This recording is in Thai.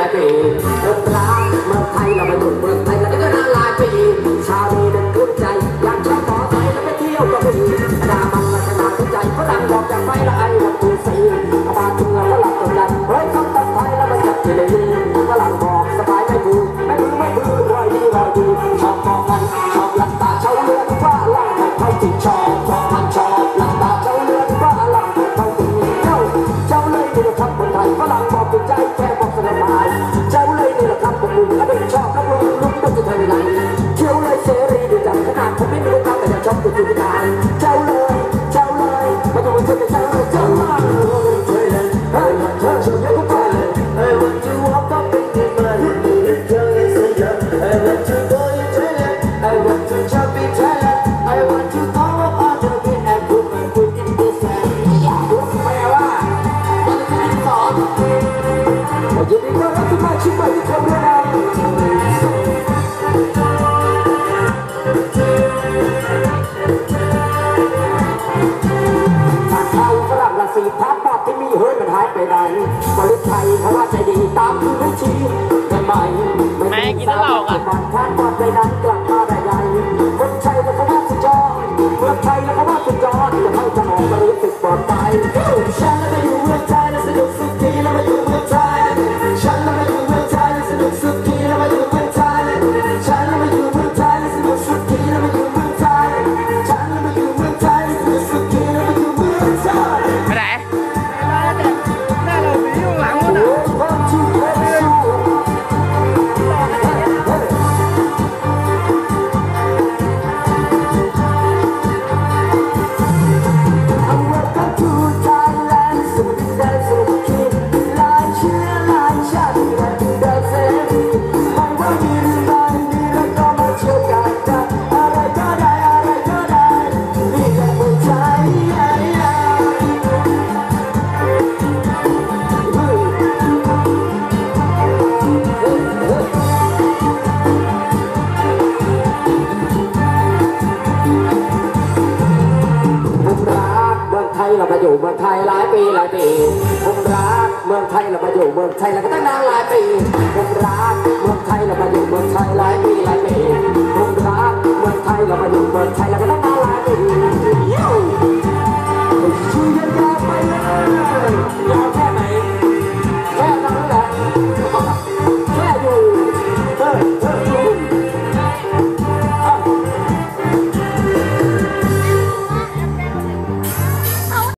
ลายปีหลายปีทุกรักเมืองไทยเรามาอยู่เมืองไทยเราก็น่าลายปีชาวนี้นึกขึ้นใจอยากชอบต่อใจแล้วไปเที่ยวก็มีดามันละขนาดใจฝรั่งบอกจากไฟละไอวันตูสีมาถึงเราก็หลับตรงนั้นเฮ้ยคำตัดไทยแล้วมาจับที่เลยฝรั่งบอกสบายไม่พูไม่พูไม่พูรอยดีรอยดีชอบมองมันชอบหลับตาเช้าเลือนว่าล่างของเขาจริงชอบชอบมันชอบหลับตาเช้าเลือนว่าล่างของเขาจริงเจ้าเจ้าเลยนี่แหละครับคนไทยฝรั่งบอกถูกใจแค่บอก ไปไหนบริไทยเขาว่าใจดีตามที่วิธีใหม่ๆแม่กินแล้วเหรอบ้านท่านปอดไปนั้นกลับมาได้ไง เมืองไทยเรามาอยู่เมืองไทยหลายปีหลายปี ผมรักเมืองไทยเรามาอยู่เมืองไทยเราก็ตั้งนานหลายปีผมรักเมืองไทยเรามาอยู่เมืองไทยหลายปีหลายปีผมรักเมืองไทยเรามาอยู่เมืองไทยเราก็ตั้ง